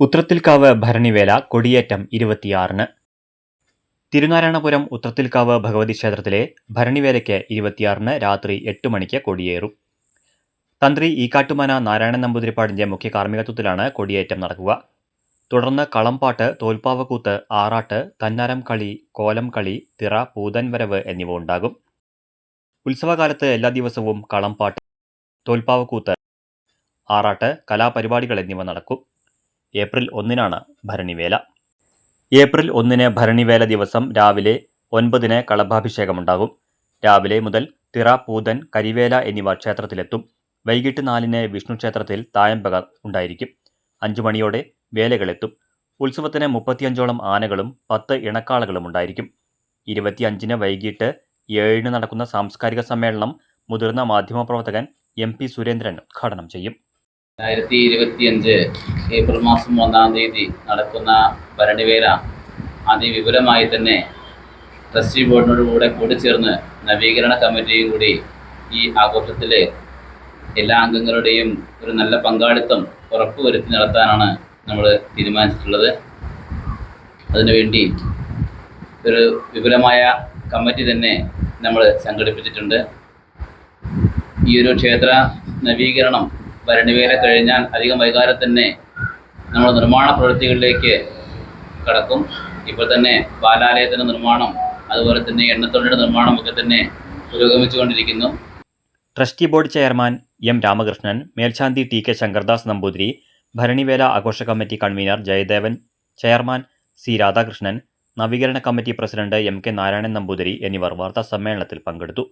ഉത്രത്തിൽക്കാവ് ഭരണിവേല കൊടിയേറ്റം ഇരുപത്തിയാറിന്. തിരുനാരായണപുരം ഉത്രത്തിൽക്കാവ് ഭഗവതി ക്ഷേത്രത്തിലെ ഭരണിവേലയ്ക്ക് ഇരുപത്തിയാറിന് രാത്രി എട്ട് മണിക്ക് കൊടിയേറും. തന്ത്രി ഈക്കാട്ടുമന നാരായണൻ നമ്പൂതിരിപ്പാടിന്റെ മുഖ്യ കാർമ്മികത്വത്തിലാണ് കൊടിയേറ്റം നടക്കുക. തുടർന്ന് കളംപാട്ട് തോൽപ്പാവക്കൂത്ത് ആറാട്ട് തന്നാരം കളി കോലം കളി തിറ പൂതൻ വരവ് എന്നിവ ഉണ്ടാകും. ഉത്സവകാലത്ത് എല്ലാ ദിവസവും കളംപാട്ട് തോൽപ്പാവക്കൂത്ത് ആറാട്ട് കലാപരിപാടികൾ എന്നിവ നടക്കും. ഏപ്രിൽ ഒന്നിനാണ് ഭരണിവേല. ഏപ്രിൽ ഒന്നിന് ഭരണിവേല ദിവസം രാവിലെ ഒൻപതിന് കളഭാഭിഷേകമുണ്ടാകും. രാവിലെ മുതൽ തിറ പൂതൻ കരിവേല എന്നിവ ക്ഷേത്രത്തിലെത്തും. വൈകിട്ട് നാലിന് വിഷ്ണു ക്ഷേത്രത്തിൽ തായമ്പക ഉണ്ടായിരിക്കും. അഞ്ചു മണിയോടെ വേലകളെത്തും. ഉത്സവത്തിന് മുപ്പത്തിയഞ്ചോളം ആനകളും പത്ത് ഇണക്കാളകളും ഉണ്ടായിരിക്കും. ഇരുപത്തിയഞ്ചിന് വൈകിട്ട് ഏഴിന് നടക്കുന്ന സാംസ്കാരിക സമ്മേളനം മുതിർന്ന മാധ്യമപ്രവർത്തകൻ എം പി സുരേന്ദ്രൻ ഉദ്ഘാടനം ചെയ്യും. രണ്ടായിരത്തി ഇരുപത്തിയഞ്ച് ഏപ്രിൽ മാസം ഒന്നാം തീയതി നടക്കുന്ന ഭരണിവേല അതിവിപുലമായി തന്നെ ട്രസ്റ്റി ബോർഡിനോട് കൂടെ കൂടിച്ചേർന്ന് നവീകരണ കമ്മിറ്റിയും കൂടി ഈ ആഘോഷത്തിൽ എല്ലാ അംഗങ്ങളുടെയും ഒരു നല്ല പങ്കാളിത്തം ഉറപ്പുവരുത്തി നടത്താനാണ് നമ്മൾ തീരുമാനിച്ചിട്ടുള്ളത്. അതിനുവേണ്ടി ഒരു വിപുലമായ കമ്മിറ്റി തന്നെ നമ്മൾ സംഘടിപ്പിച്ചിട്ടുണ്ട്. ഈ ഒരു ക്ഷേത്ര നവീകരണം ഭരണിവേല കഴിഞ്ഞാൽ അധികം വൈകാതെ തന്നെ നമ്മൾ നിർമ്മാണ പ്രവൃത്തികളിലേക്ക് കടക്കും. ഇപ്പോൾ തന്നെ ബാലാലയത്തിന്റെ നിർമ്മാണം അതുപോലെ തന്നെ എണ്ണത്തോടിന്റെ നിർമ്മാണം ഒക്കെ തന്നെ പുരോഗമിച്ചുകൊണ്ടിരിക്കുന്നു. Trustee board chairman M Ramakrishnan മേൽശാന്തി ടി കെ ശങ്കർദാസ് നമ്പൂതിരി ഭരണിവേല ആഘോഷ committee convener Jayadevan chairman C Radhakrishnan നവീകരണ committee president M K Narayanan Namboothiri എന്നിവർ വാർത്താ സമ്മേളനത്തിൽ പങ്കെടുത്തു.